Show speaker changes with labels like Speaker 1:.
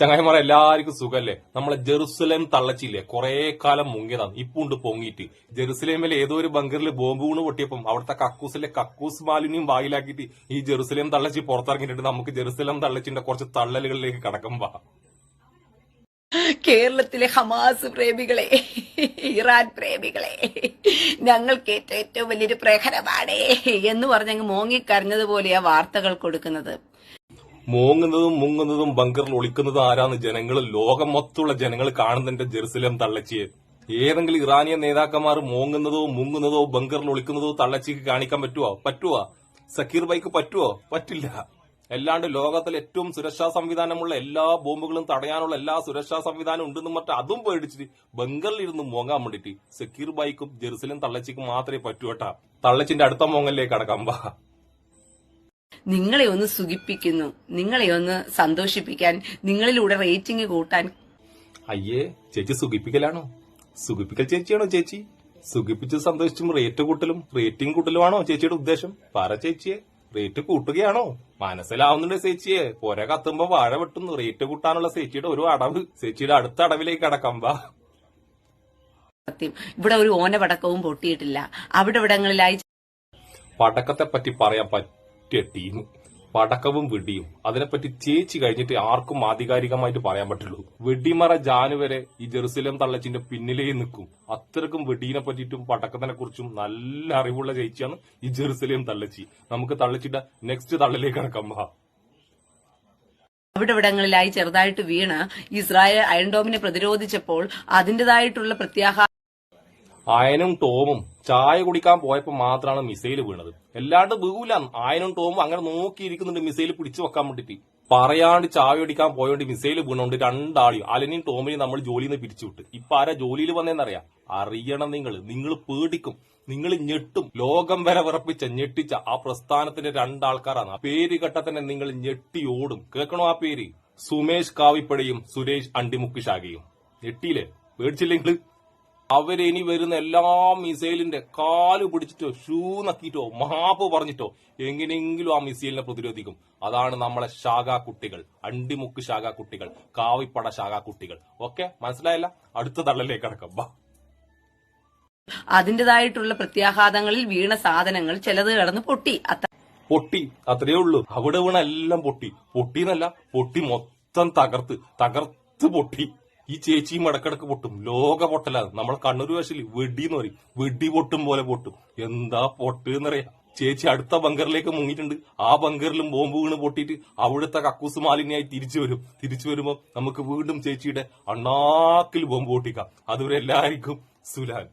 Speaker 1: ചങ്ങായിമാർ എല്ലാവർക്കും സുഖല്ലേ? നമ്മളെ ജെറുസലേം തള്ളച്ചില്ലേ? കുറെ കാലം മുങ്ങിയതാണ്. ഇപ്പൊ ഉണ്ട് പൊങ്ങിയിട്ട്. ജെറുസലേമിലെ ഏതോ ഒരു ബങ്കറിൽ ബോംബ് വീണ് പൊട്ടിയപ്പം അവിടുത്തെ കക്കൂസിലെ കക്കൂസ് മാലിന്യം വായിലാക്കിയിട്ട് ഈ ജെറുസലേം തള്ളച്ചി പുറത്തിറങ്ങിയിട്ടുണ്ട്. നമുക്ക് ജെറുസലേം തള്ളച്ചിന്റെ കുറച്ച് തള്ളലുകളിലേക്ക് കടക്കുമ്പോ
Speaker 2: കേരളത്തിലെ ഹമാസ് പ്രേമികളെ ഇറാൻ പ്രേമികളെ ഞങ്ങൾക്ക് ഏറ്റവും വലിയൊരു പ്രഹരമാണ് എന്ന് പറഞ്ഞങ്ങ് മോങ്ങിക്കരഞ്ഞതുപോലെയാ വാർത്തകൾ കൊടുക്കുന്നത്.
Speaker 1: മോങ്ങുന്നതും മുങ്ങുന്നതും ബങ്കറിൽ ഒളിക്കുന്നതും ആരാന്ന് ജനങ്ങൾ ലോകം മൊത്തമുള്ള ജനങ്ങൾ കാണുന്നുണ്ട് ജെറുസലേം തള്ളച്ചിയെ. ഏതെങ്കിലും ഇറാനിയൻ നേതാക്കന്മാർ മോങ്ങുന്നതോ മുങ്ങുന്നതോ ബങ്കറിൽ ഒളിക്കുന്നതോ തള്ളച്ചിക്ക് കാണിക്കാൻ പറ്റുവോ? പറ്റുവോ? സക്കീർ ബൈക്ക് പറ്റുവോ? പറ്റില്ല. അല്ലാണ്ട് ലോകത്തിൽ ഏറ്റവും സുരക്ഷാ സംവിധാനമുള്ള എല്ലാ ബോംബുകളും തടയാനുള്ള എല്ലാ സുരക്ഷാ സംവിധാനം ഉണ്ടെന്നും മറ്റും അതും പേടിച്ചിട്ട് ബങ്കറിൽ ഇരുന്ന് മോങ്ങാൻ വേണ്ടിട്ട് സക്കീർ ബൈക്കും ജെറുസലേം തള്ളച്ചിക്കും മാത്രമേ പറ്റൂ കേട്ടാ. തള്ളച്ചിന്റെ അടുത്ത മോങ്ങലിലേക്ക് അടക്കാം വാ
Speaker 2: നിങ്ങളെ ഒന്ന് സുഖിപ്പിക്കുന്നു. നിങ്ങളെ ഒന്ന് സന്തോഷിപ്പിക്കാൻ നിങ്ങളിലൂടെ റേറ്റിംഗ് കൂട്ടാൻ.
Speaker 1: അയ്യേ ചേച്ചി സുഖിപ്പിക്കലാണോ? സുഖിപ്പിക്കൽ ചേച്ചിയാണോ ചേച്ചി? സുഖിപ്പിച്ച് സന്തോഷിച്ചും റേറ്റ് കൂട്ടലും റേറ്റിംഗ് കൂട്ടലുമാണോ ചേച്ചിയുടെ ഉദ്ദേശം? പറ ചേച്ചിയെ റേറ്റ് കൂട്ടുകയാണോ? മനസ്സിലാവുന്നുണ്ട് ചേച്ചിയെ. പുര കത്തുമ്പോ വാഴ വെട്ടുന്നു. റേറ്റ് കൂട്ടാനുള്ള ചേച്ചിയുടെ ഒരു അടവ്. ചേച്ചിയുടെ അടുത്ത അടവിലേക്ക് അടക്കം വാ.
Speaker 2: സത്യം. ഇവിടെ ഒരു ഓനപടക്കവും പൊട്ടിയിട്ടില്ല. അവിടെ ഇവിടങ്ങളിലായി
Speaker 1: പടക്കത്തെ പറ്റി പറയാൻ പറ്റിയ ടീം പടക്കവും വെടിയും. അതിനെപ്പറ്റി ചേച്ചി കഴിഞ്ഞിട്ട് ആർക്കും ആധികാരികമായിട്ട് പറയാൻ പറ്റുള്ളൂ വെടിമറ ജാനു വരെ ഈ ജെറുസലേം തള്ളച്ചിന്റെ പിന്നിലേ നിൽക്കും. അത്രക്കും വെടീനെ പറ്റിയിട്ടും പടക്കത്തിനെ കുറിച്ചും നല്ല അറിവുള്ള ചേച്ചിയാണ് ഈ ജെറുസലേം തള്ളച്ചി. നമുക്ക് തള്ളച്ചിന്റെ നെക്സ്റ്റ് തള്ളിലേക്ക് കിടക്കാം വാ
Speaker 2: അവിടെ ഇവിടങ്ങളിലായി ചെറുതായിട്ട് വീണ് ഇസ്രായേൽ അയൺഡോമിനെ പ്രതിരോധിച്ചപ്പോൾ അതിന്റേതായിട്ടുള്ള പ്രത്യാഹാരം
Speaker 1: അയനും ടോമും ചായ കുടിക്കാൻ പോയപ്പോൾ മാത്രമാണ് മിസൈൽ വീണത്. എല്ലാണ്ട് വീകൂല ആയനും ടോമും അങ്ങനെ നോക്കിയിരിക്കുന്നുണ്ട് മിസൈൽ പിടിച്ചു വെക്കാൻ വേണ്ടിട്ട്. പറയാണ്ട് ചായ കുടിക്കാൻ പോയോണ്ട് മിസൈൽ വീണോണ്ട് രണ്ടാളി അലനെയും ടോമിനെയും നമ്മൾ ജോലിയിൽ നിന്ന് പിരിച്ചുവിട്ട് ഇപ്പൊ ആരാ ജോലിയിൽ വന്നേന്നറിയാം? അറിയണം നിങ്ങൾ നിങ്ങൾ പേടിക്കും. നിങ്ങൾ ഞെട്ടും. ലോകം വരെ വിറപ്പിച്ച ഞെട്ടിച്ച ആ പ്രസ്ഥാനത്തിന്റെ രണ്ടാൾക്കാരാണ്. ആ പേര് കേട്ടാ തന്നെ നിങ്ങൾ ഞെട്ടി ഓടും. കേൾക്കണോ ആ പേര്? സുമേഷ് കാവിപ്പടയും സുരേഷ് അണ്ടിമുക്ക് ശാഖയും ഞെട്ടിയില്ലേ പേടിച്ചില്ലെങ്കിൽ അവരിനി വരുന്ന എല്ലാ മിസൈലിന്റെ കാൽ പിടിച്ചിട്ടോ ഷൂ നക്കിയിട്ടോ മാപ്പ് പറഞ്ഞിട്ടോ എങ്ങനെയെങ്കിലും ആ മിസൈലിനെ പ്രതിരോധിക്കും. അതാണ് നമ്മളെ ശാഖാ കുട്ടികൾ അണ്ടിമുക്ക് ശാഖാ കുട്ടികൾ കാവിപ്പട ശാഖാ കുട്ടികൾ. ഓക്കെ? മനസ്സിലായല്ല? അടുത്ത തള്ളലേക്ക് അടക്കം വാ
Speaker 2: അതിന്റേതായിട്ടുള്ള പ്രത്യാഘാതങ്ങളിൽ വീണ സാധനങ്ങൾ ചിലത് കടന്ന് പൊട്ടി.
Speaker 1: പൊട്ടി അത്രേ ഉള്ളൂ. അവിടെ വീണ എല്ലാം പൊട്ടി. പൊട്ടിന്നല്ല പൊട്ടി മൊത്തം തകർത്ത് തകർത്ത് പൊട്ടി. ഈ ചേച്ചിയും ഇടക്കിടക്ക് പൊട്ടും. ലോക പൊട്ടലാണ് നമ്മൾ കണ്ണൂർ ഭാഷയിൽ വെടി എന്ന് പറയും. വെടി പൊട്ടും പോലെ പൊട്ടും. എന്താ പൊട്ട് എന്നറിയാം ചേച്ചി അടുത്ത ബങ്കറിലേക്ക് മുങ്ങിയിട്ടുണ്ട്. ആ ബങ്കറിലും ബോംബ് വീണ് പൊട്ടിയിട്ട് അവിടുത്തെ കക്കൂസ് മാലിന്യായി തിരിച്ചു വരും. തിരിച്ചു വരുമ്പോൾ നമുക്ക് വീണ്ടും ചേച്ചിയുടെ അണ്ണാക്കിൽ ബോംബ് പൊട്ടിക്കാം. അതുവരെ എല്ലാവർക്കും സുലാൻ.